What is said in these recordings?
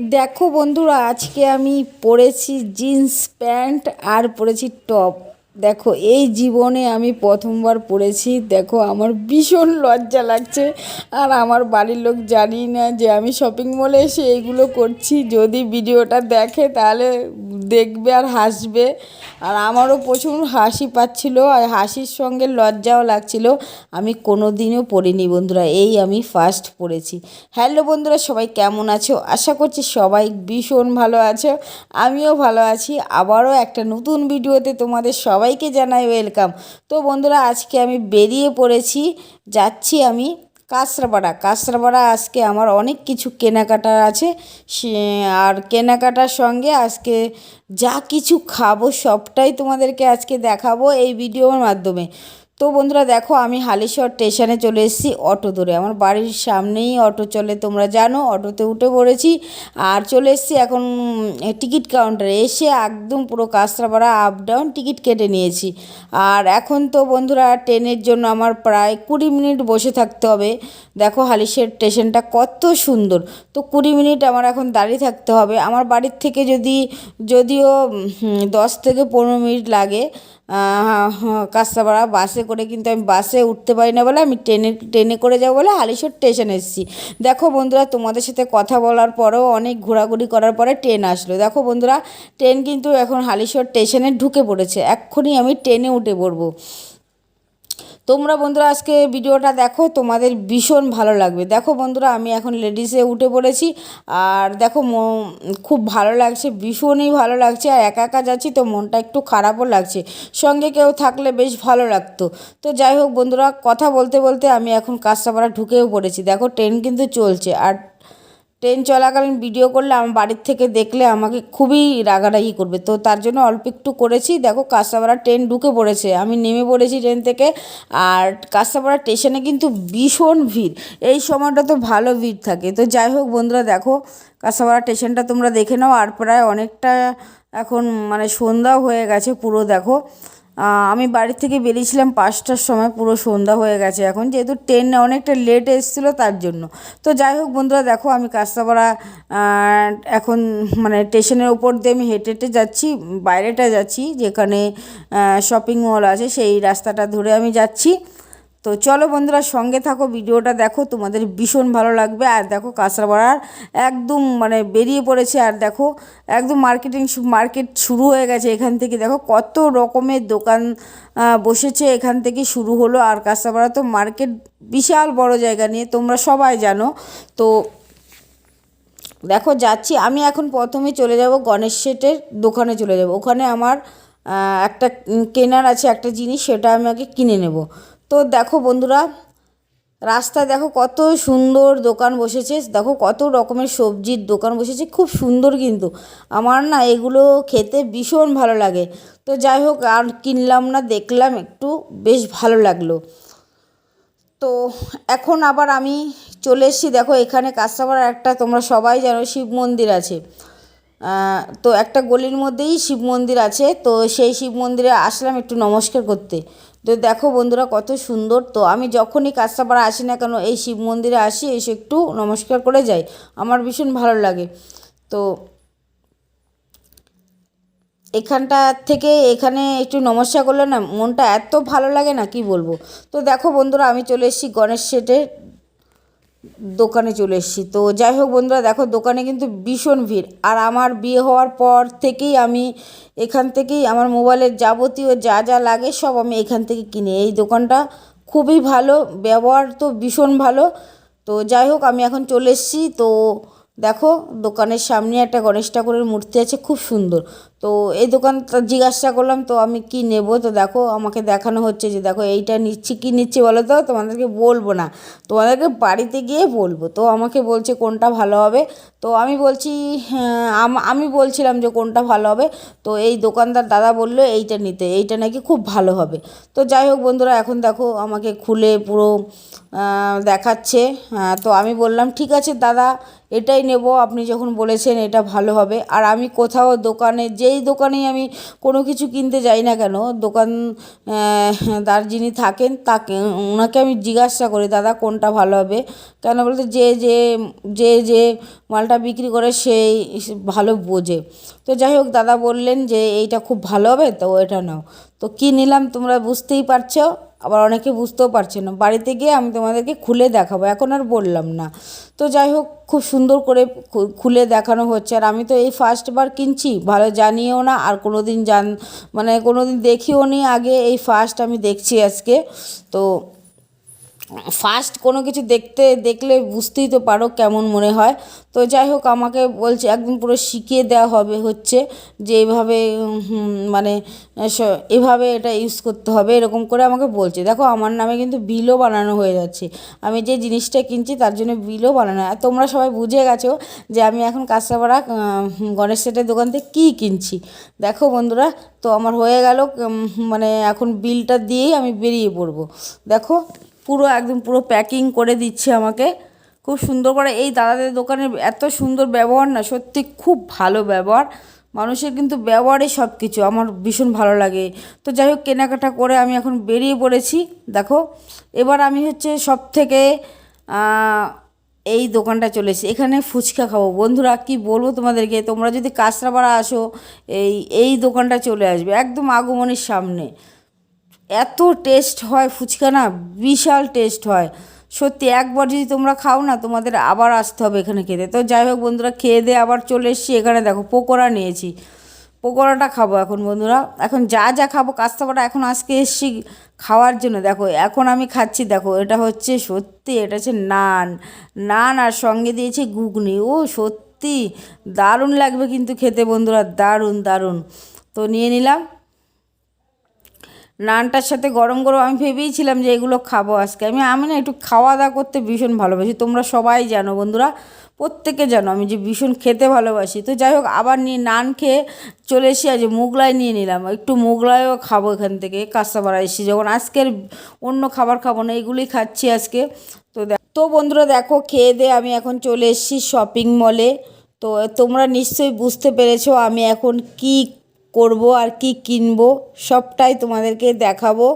দেখো বন্ধুরা, আজকে আমি পরেছি জিন্স প্যান্ট আর পরেছি টপ। দেখো, এই জীবনে আমি প্রথমবার পরেছি। দেখো, আমার ভীষণ লজ্জা লাগছে। আর আমার বাড়ির লোক জানি না যে আমি শপিং মলে এসে এইগুলো করছি। যদি ভিডিওটা দেখে, তাহলে দেখবে আর হাসবে। আর আমারও প্রচুর হাসি পাচ্ছিল আর হাসির সঙ্গে লজ্জাও লাগছিল। আমি কোনো দিনও পড়িনি বন্ধুরা, এই আমি ফার্স্ট পড়েছি। হ্যালো বন্ধুরা, সবাই কেমন আছো? আশা করছি সবাই ভীষণ ভালো আছো, আমিও ভালো আছি। আবারও একটা নতুন ভিডিওতে তোমাদের সবাইকে জানাই ওয়েলকাম তো বন্ধুরা, আজকে আমি বেরিয়ে পড়েছি, যাচ্ছি আমি কাঁচরাপাড়া। কাঁচরাপাড়া আজকে আমার অনেক কিছু কেনাকাটার আছে। আর কেনাকাটার সঙ্গে আজকে যা কিছু খাব সবটাই তোমাদেরকে আজকে দেখাবো এই ভিডিওর মাধ্যমে। তো বন্ধুরা দেখো, আমি হালিশহর স্টেশনে চলে এসেছি অটো ধরে। আমার বাড়ির সামনেই অটো চলে, তোমরা জানো, অটোতে উঠে পড়েছি। আর চলে এসেছি এখন টিকিট কাউন্টারে। এসে একদম পুরো কাঁচরাপাড়া আপ ডাউন টিকিট কেটে নিয়েছি। আর এখন তো বন্ধুরা, ট্রেনের জন্য আমার প্রায় কুড়ি মিনিট বসে থাকতে হবে। দেখো, হালিশের স্টেশনটা কত সুন্দর। তো কুড়ি মিনিট আমার এখন দাঁড়িয়ে থাকতে হবে। আমার বাড়ির থেকে যদি, যদিও দশ থেকে পনেরো মিনিট লাগে কাস্তাপাড়া বাসে করে কিন্তু আমি বাসে উঠতে পারি না বলে আমি ট্রেনে ট্রেনে করে যাব বলে হালিশোর স্টেশন এসেছি। দেখো বন্ধুরা, তোমাদের সাথে কথা বলার পরেও অনেক ঘোরাঘুরি করার পরে ট্রেন আসলো। দেখো বন্ধুরা, ট্রেন কিন্তু এখন হালিশোর স্টেশনে ঢুকে পড়েছে। এক্ষুনি আমি ট্রেনে উঠে পড়ব। তোমরা বন্ধুরা আজকে ভিডিওটা দেখো, তোমাদের ভীষণ ভালো লাগবে। দেখো বন্ধুরা, আমি এখন লেডিসে উঠে পড়েছি, আর দেখো খুব ভালো লাগছে, ভীষণই ভালো লাগছে, আর একা একা যাচ্ছি তো মনটা একটু খারাপও লাগছে। সঙ্গে কেউ থাকলে বেশ ভালো লাগতো। তো যাই হোক বন্ধুরা, কথা বলতে বলতে আমি এখন কাঁচরাপাড়া ঢুকেও পড়েছি। দেখো ট্রেন কিন্তু চলছে, আর ট্রেন চলাকালীন ভিডিও করলে আমার বাড়ির থেকে দেখলে আমাকে খুবই রাগারাগি করবে। তো তার জন্য অল্প একটু করেছি। দেখো কাঁচরাপাড়া ট্রেন ঢুকে পড়েছে। আমি নেমে পড়েছি ট্রেন থেকে। আর কাঁচরাপাড়া স্টেশনে কিন্তু ভীষণ ভিড়। এই সময়টা তো ভালো ভিড় থাকে। তো যাই হোক বন্ধুরা, দেখো কাঁচরাপাড়া স্টেশনটা তোমরা দেখে নাও। আর প্রায় অনেকটা এখন মানে সন্ধ্যাও হয়ে গেছে পুরো, দেখো। আমি বাড়ি থেকে বেরিয়েছিলাম পাঁচটার সময়, পুরো সন্ধ্যা হয়ে গেছে এখন। যেহেতু ট্রেন অনেকটা লেট এসেছিল তার জন্য। তো যাই হোক বন্ধুরা, দেখো আমি কাস্তাপাড়া এখন মানে স্টেশনের ওপর দিয়ে আমি হেঁটে হেঁটে যাচ্ছি, বাইরেটা যাচ্ছি, যেখানে শপিং মল আছে, সেই রাস্তাটা ধরে আমি যাচ্ছি। তো চলো বন্ধুরা সঙ্গে থাকো, ভিডিওটা দেখো, তোমাদের ভীষণ ভালো লাগবে। আর দেখো কাঁচরাপাড়ার একদম মানে বেরিয়ে পড়েছে, আর দেখো একদম মার্কেটিং মার্কেট শুরু হয়ে গেছে এখান থেকে। দেখো কত রকমের দোকান বসেছে এখান থেকে শুরু হলো। আর কাঁচরাপাড়া তো মার্কেট বিশাল বড় জায়গা নিয়ে, তোমরা সবাই জানো। তো দেখো যাচ্ছি, আমি এখন প্রথমে চলে যাব গণেশ শেঠের দোকানে চলে যাব। ওখানে আমার একটা কেনার আছে একটা জিনিস, সেটা আমি আগে কিনে নেব। তো দেখো বন্ধুরা, রাস্তায় দেখো কত সুন্দর দোকান বসেছে, দেখো কত রকমের সবজির দোকান বসেছে, খুব সুন্দর কিন্তু। আমার না এগুলো খেতে ভীষণ ভালো লাগে। তো যাই হোক, আর কিনলাম না, দেখলাম একটু, বেশ ভালো লাগল। তো এখন আবার আমি চলে এসেছি, দেখো এখানে কাঁচরাপাড়ার একটা, তোমরা সবাই জানো শিব মন্দির আছে। তো একটা গলির মধ্যেই শিব মন্দির আছে, তো সেই শিব মন্দিরে আসলাম একটু নমস্কার করতে। তো দেখো বন্ধুরা কত সুন্দর। তো আমি যখনই কাস্তাপাড়া আসি না কেন, এই শিব মন্দিরে আসি, এসে একটু নমস্কার করে যাই। আমার ভীষণ ভালো লাগে। তো এখানটা থেকে এখানে একটু নমস্কার করলে না মনটা এত ভালো লাগে না, কি বলব? তো দেখো বন্ধুরা আমি চলে এসেছি গণেশ শেঠের দোকানে চলে এসেছি। তো যাই হোক বন্ধুরা, দেখো দোকানে কিন্তু ভীষণ ভিড়। আর আমার বিয়ে হওয়ার পর থেকেই আমি এখান থেকেই আমার মোবাইলের যাবতীয় যা যা লাগে সব আমি এখান থেকে কিনি। এই দোকানটা খুবই ভালো, ব্যবহার তো ভীষণ ভালো। তো যাই হোক, আমি এখন চলে এসেছি। তো দেখো দোকানের সামনে একটা গণেশ ঠাকুরের মূর্তি আছে, খুব সুন্দর। তো এই দোকানটা জিজ্ঞাসা করলাম তো আমি কি নেব? তো দেখো আমাকে দেখানো হচ্ছে যে দেখো এইটা নিচ্ছি কি নিচ্ছি বলো তো? তোমাদেরকে বলব না তোমাদেরকে বাড়িতে গিয়ে বলব। তো আমাকে বলছে কোনটা ভালো হবে? তো আমি বলছি হ্যাঁ, আমি বলছিলাম যে কোনটা ভালো হবে? তো এই দোকানদার দাদা বলল এইটা নিতে এইটা নাকি খুব ভালো হবে। তো যাই হোক বন্ধুরা এখন দেখো আমাকে খুলে পুরো দেখাচ্ছে। তো আমি বললাম ঠিক আছে দাদা এটাই নেব। আপনি যখন বলেছেন এটা ভালো হবে। আর আমি কোথাও দোকানে যেই দোকানেই আমি কোনো কিছু কিনতে যাই না কেন, দোকান দার যিনি থাকেন তাকে ওনাকে আমি জিজ্ঞাসা করি, দাদা, কোনটা ভালো হবে? কেন বলতে, যে যে যে যে মালটা বিক্রি করে সেই ভালো বোঝে। তো যাই হোক, দাদা বললেন যে, এইটা খুব ভালো হবে, তো এটা নাও। তো কী নিলাম তোমরা বুঝতেই পারছ? আবার অনেকে বুঝতেও পারছে না। বাড়িতে গিয়ে আমি তোমাদেরকে খুলে দেখাবো, এখন আর বললাম না। তো যাই হোক, খুব সুন্দর করে খুলে দেখানো হচ্ছে। আর আমি তো এই ফার্স্টবার কিনছি, ভালো জানিও না, আর কোনো দিন জান মানে কোনো দিন দেখিও নি আগে, এই ফার্স্ট আমি দেখছি আজকে। তো ফার্স্ট কোনো কিছু দেখতে দেখলে বুঝতেই তো পারো কেমন মনে হয়। তো যাই হোক আমাকে বলছে একদম পুরো শিখিয়ে দেওয়া হবে হচ্ছে যে এইভাবে হুম, মানে এভাবে এটা ইউজ করতে হবে এরকম করে আমাকে বলছে। দেখো আমার নামে কিন্তু বিলও বানানো হয়ে যাচ্ছে। আমি যে জিনিসটা কিনছি তার জন্য বিলও বানানো আর তোমরা সবাই বুঝে গেছো যে আমি এখন কাঁচরাপাড়া আহ, গণেশ সেটের দোকান থেকে কী কিনছি। দেখো বন্ধুরা তো আমার হয়ে গেল মানে এখন বিলটা দিয়েই আমি বেরিয়ে পড়ব। দেখো পুরো একদম পুরো প্যাকিং করে দিচ্ছে আমাকে। খুব সুন্দর করে এই দাদাদের দোকানের এত সুন্দর ব্যবহার না, সত্যি খুব ভালো ব্যবহার। মানুষের কিন্তু ব্যবহারই সব কিছু আমার ভীষণ ভালো লাগে। তো যাই হোক, কেনাকাটা করে আমি এখন বেরিয়ে পড়েছি। দেখো, এবার আমি হচ্ছে সব থেকে এই দোকানটা চলে এসেছি। এখানে ফুচকা খাব। বন্ধুরা, কি বলব তোমাদেরকে? তোমরা যদি কাঁচরাপাড়া আসো, এই এই দোকানটা চলে আসবে, একদম আগমনের সামনে। এত টেস্ট হয় ফুচকা না বিশাল টেস্ট হয়। সত্যি একবার যদি তোমরা খাও না, তোমাদের আবার আসতে হবে এখানে খেতে। তো যাই হোক বন্ধুরা, খেয়ে দিয়ে আবার চলে এসেছি। এখানে দেখো পকোড়া নিয়েছি। পকোড়াটা খাব এখন বন্ধুরা। এখন যা যা খাব কাস্তাপাটা এখন আজকে এসেছি খাওয়ার জন্য। দেখো, এখন আমি খাচ্ছি, দেখো, এটা হচ্ছে সত্যি, এটা হচ্ছে নান। নান আর সঙ্গে দিয়েছে ঘুগনি। ও সত্যি দারুণ লাগবে কিন্তু খেতে বন্ধুরা, দারুণ দারুণ। তো নিয়ে নিলাম। নানটার সাথে গরম গরম, আমি ভেবেইছিলাম যে এগুলো খাব আজকে। আমি আমি না একটু খাওয়া দাওয়া করতে ভীষণ ভালোবাসি। তোমরা সবাই জানো বন্ধুরা, প্রত্যেকে জানো আমি যে ভীষণ খেতে ভালোবাসি। তো যাই হোক, আবার নিয়ে নান খেয়ে চলে এসে আজ মোগলাই নিয়ে নিলাম। একটু মোগলাইও খাব এখান থেকে কাঁচাপাড়া এসে। যখন আজকের অন্য খাবার খাব না এগুলোই খাচ্ছি আজকে। তো তো বন্ধুরা দেখো, খেয়ে দিয়ে আমি এখন চলে এসেছি শপিং মলে তো তোমরা নিশ্চয়ই বুঝতে পেরেছ আমি এখন কি করব আর কি কিনব, সবটাই তোমাদেরকে দেখাবো।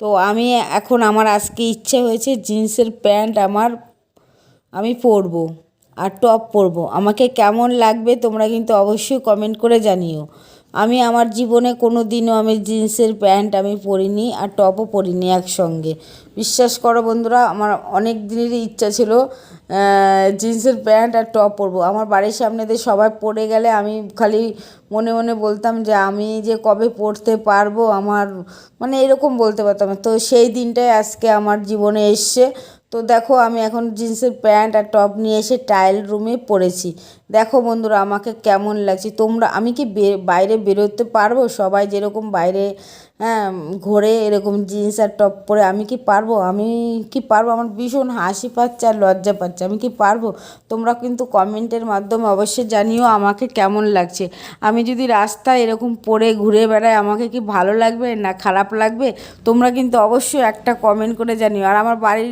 তো আমি এখন আমার আজকে ইচ্ছে হয়েছে জিন্সের প্যান্ট আমার, আমি পরব আর টপ পরব। আমাকে কেমন লাগবে তোমরা কিন্তু অবশ্যই কমেন্ট করে জানিও। আমি আমার জীবনে কোনো দিনও আমি জিন্সের প্যান্ট আমি পরিনি আর টপও পরিনি একসঙ্গে। বিশ্বাস করো বন্ধুরা, আমার অনেক দিনেরই ইচ্ছা ছিল জিন্সের প্যান্ট আর টপ পরবো। আমার বাড়ির সামনে দিয়ে সবাই পরে গেলে আমি খালি মনে মনে বলতাম যে আমি যে কবে পড়তে পারব আমার মানে এরকম বলতে পারতাম। তো সেই দিনটাই আজকে আমার জীবনে এসছে। তো দেখো, আমি এখন জিন্সের প্যান্ট আর টপ নিয়ে এসে টাইল রুমে পরেছি দেখো বন্ধুরা, আমাকে কেমন লাগছে? তোমরা, আমি কি বাইরে বেরোতে পারব? সবাই যেরকম বাইরে হ্যাঁ ঘোরে এরকম জিন্স আর টপ পরে, আমি কি পারব? আমি কি পারব? আমার ভীষণ হাসি পাচ্ছে আর লজ্জা পাচ্ছে, আমি কি পারব? তোমরা কিন্তু কমেন্টের মাধ্যমে অবশ্যই জানিও আমাকে কেমন লাগছে। আমি যদি রাস্তায় এরকম পরে ঘুরে বেড়াই, আমাকে কি ভালো লাগবে না খারাপ লাগবে? তোমরা কিন্তু অবশ্যই একটা কমেন্ট করে জানিও। আর আমার বাড়ির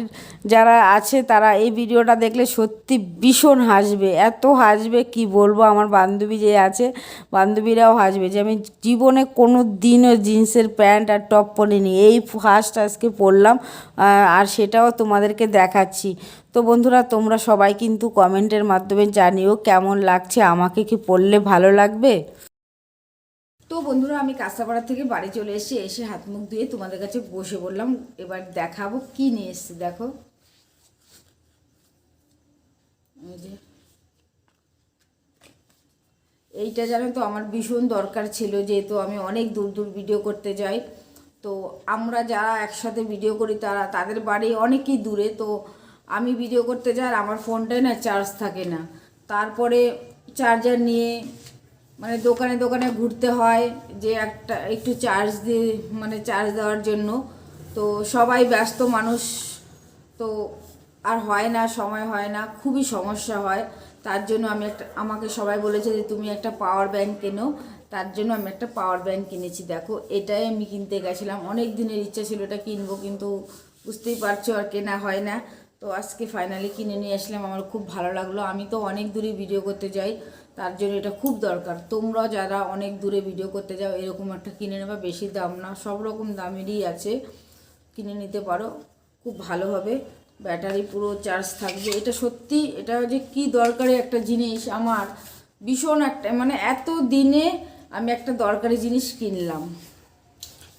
যারা আছে, তারা এই ভিডিওটা দেখলে সত্যি ভীষণ হাসবে, এত হাসবে। কি বলব? আমার বান্ধবী যে আছে, বান্ধবীরাও হাসবে যে আমি জীবনে কোনো দিনও জিন্সের প্যান্ট আর টপ পরিনি। এই ফার্স্ট আজকে পরলাম আর সেটাও তোমাদেরকে দেখাচ্ছি। তো বন্ধুরা, তোমরা সবাই কিন্তু কমেন্টের মাধ্যমে জানিও কেমন লাগছে, আমাকে কি পরলে ভালো লাগবে? তো বন্ধুরা, আমি কাঁচাপাড়া থেকে বাড়ি চলে এসে এসে হাত মুখ ধুয়ে তোমাদের কাছে বসে বললাম এবার দেখাবো কি নিয়ে এসছি, দেখো। যে এইটা জানো তো আমার ভীষণ দরকার ছিল, যেহেতু আমি অনেক দূর দূর ভিডিও করতে যাই। তো আমরা যারা একসাথে ভিডিও করি তারা, তাদের বাড়ি অনেকই দূরে, তো আমি ভিডিও করতে যাই আর আমার ফোনটায় না চার্জ থাকে না। তারপরে চার্জার নিয়ে মানে দোকানে দোকানে ঘুরতে হয়, যে একটা একটু চার্জ দিয়ে মানে চার্জ দেওয়ার জন্য। তো সবাই ব্যস্ত মানুষ, তো আর হয় না, সময় হয় না, খুবই সমস্যা হয়। তার জন্য আমি একটা, আমাকে সবাই বলেছে যে তুমি একটা পাওয়ার ব্যাংক কেনো। তার জন্য আমি একটা পাওয়ার ব্যাংক কিনেছি। দেখো, এটাই আমি কিনতে গেছিলাম। অনেক দিনের ইচ্ছা ছিল এটা কিনবো, কিন্তু বুঝতেই পারছ আর কেনা হয় না। তো আজকে ফাইনালি কিনে নিয়ে আসলাম। আমার খুব ভালো লাগল। আমি তো অনেক দূরে ভিডিও করতে যাই, তার জন্য এটা খুব দরকার। তোমরা যারা অনেক দূরে ভিডিও করতে যাও, এরকম একটা কিনে নেবা। বেশি দাম না, সব রকম দামেরই আছে। কিনে নিতে পারো, খুব ভালো হবে। ব্যাটারি পুরো চার্জ থাকবে। এটা সত্যি, এটা যে কি দরকারি একটা জিনিস আমার। ভীষণ একটা মানে এত দিনে আমি একটা দরকারি জিনিস কিনলাম।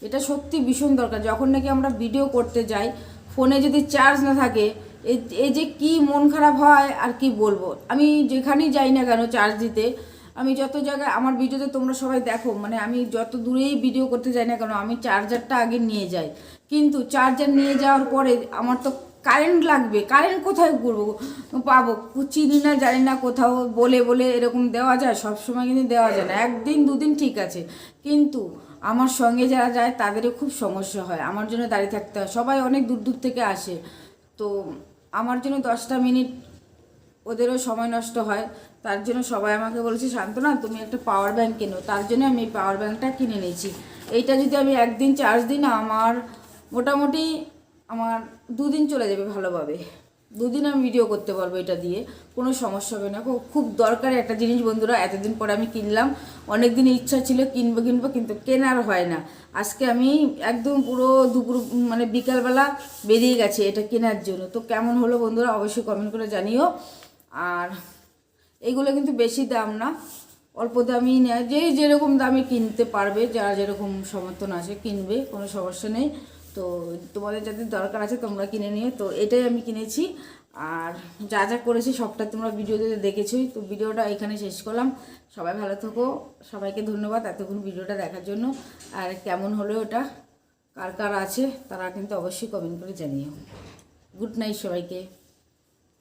এটা সত্যি ভীষণ দরকার। যখন নাকি আমরা ভিডিও করতে যাই ফোনে যদি চার্জ না থাকে এই যে কি মন খারাপ হয়, আর কি বলব? আমি যেখানেই যাই না কেন চার্জ দিতে, আমি যত জায়গায়, আমার ভিডিওতে তোমরা সবাই দেখো মানে আমি যত দূরেই ভিডিও করতে যাই না কেন, আমি চার্জারটা আগে নিয়ে যাই। কিন্তু চার্জার নিয়ে যাওয়ার পরে আমার তো কারেন্ট লাগবে কারেন্ট কোথায় করব? পাবো, চিনি না, জানি না কোথাও, বলে বলে এরকম দেওয়া যায় সব সময় কিন্তু দেওয়া যায় না, একদিন, দুদিন ঠিক আছে। কিন্তু আমার সঙ্গে যারা যায়, তাদেরও খুব সমস্যা হয়, আমার জন্য দাঁড়িয়ে থাকতে হয়, সবাই অনেক দূর দূর থেকে আসে। তো আমার জন্য দশটা মিনিট, ওদেরও সময় নষ্ট হয়, তার জন্য সবাই আমাকে বলেছে, শান্তনা, তুমি একটা পাওয়ার ব্যাংক কেনো তার জন্য আমি এই পাওয়ার ব্যাংকটা কিনে নিয়েছি। এইটা যদি আমি একদিন চার্জ দিই না আমার মোটামুটি আমার দুদিন চলে যাবে ভালোভাবে। দুদিন আমি ভিডিও করতে পারব এটা দিয়ে, কোনো সমস্যা হবে না। খুব- দরকারি একটা জিনিস বন্ধুরা, এতদিন পরে আমি কিনলাম। অনেক দিন ইচ্ছা ছিল কিনবো কিনবো, কিন্তু কেনার হয় না। আজকে আমি একদম পুরো দুপুর মানে বিকালবেলা বেরিয়ে গেছে এটা কেনার জন্য। তো কেমন হলো বন্ধুরা, অবশ্যই কমেন্ট করে জানিও। আর এগুলো কিন্তু বেশি দাম না, অল্প দামই নেয়। যে যেরকম দামে কিনতে পারবে, যারা যেরকম সমর্থন আছে কিনবে, কোনো সমস্যা নেই। তো তোমাদের যাদের দরকার আছে তোমরা কিনে নিও। তো এটাই আমি কিনেছি। আর যা যা করেছি সবটা তোমরা ভিডিওতে দেখেছোই। তো ভিডিওটা এখানে শেষ করলাম। সবাই ভালো থাকো। সবাইকে ধন্যবাদ এতক্ষণ ভিডিওটা দেখার জন্য। আর কেমন হলো ওটা কার কার আছে? তারা কিন্তু অবশ্যই কমেন্ট করে জানিও। গুড নাইট সবাইকে।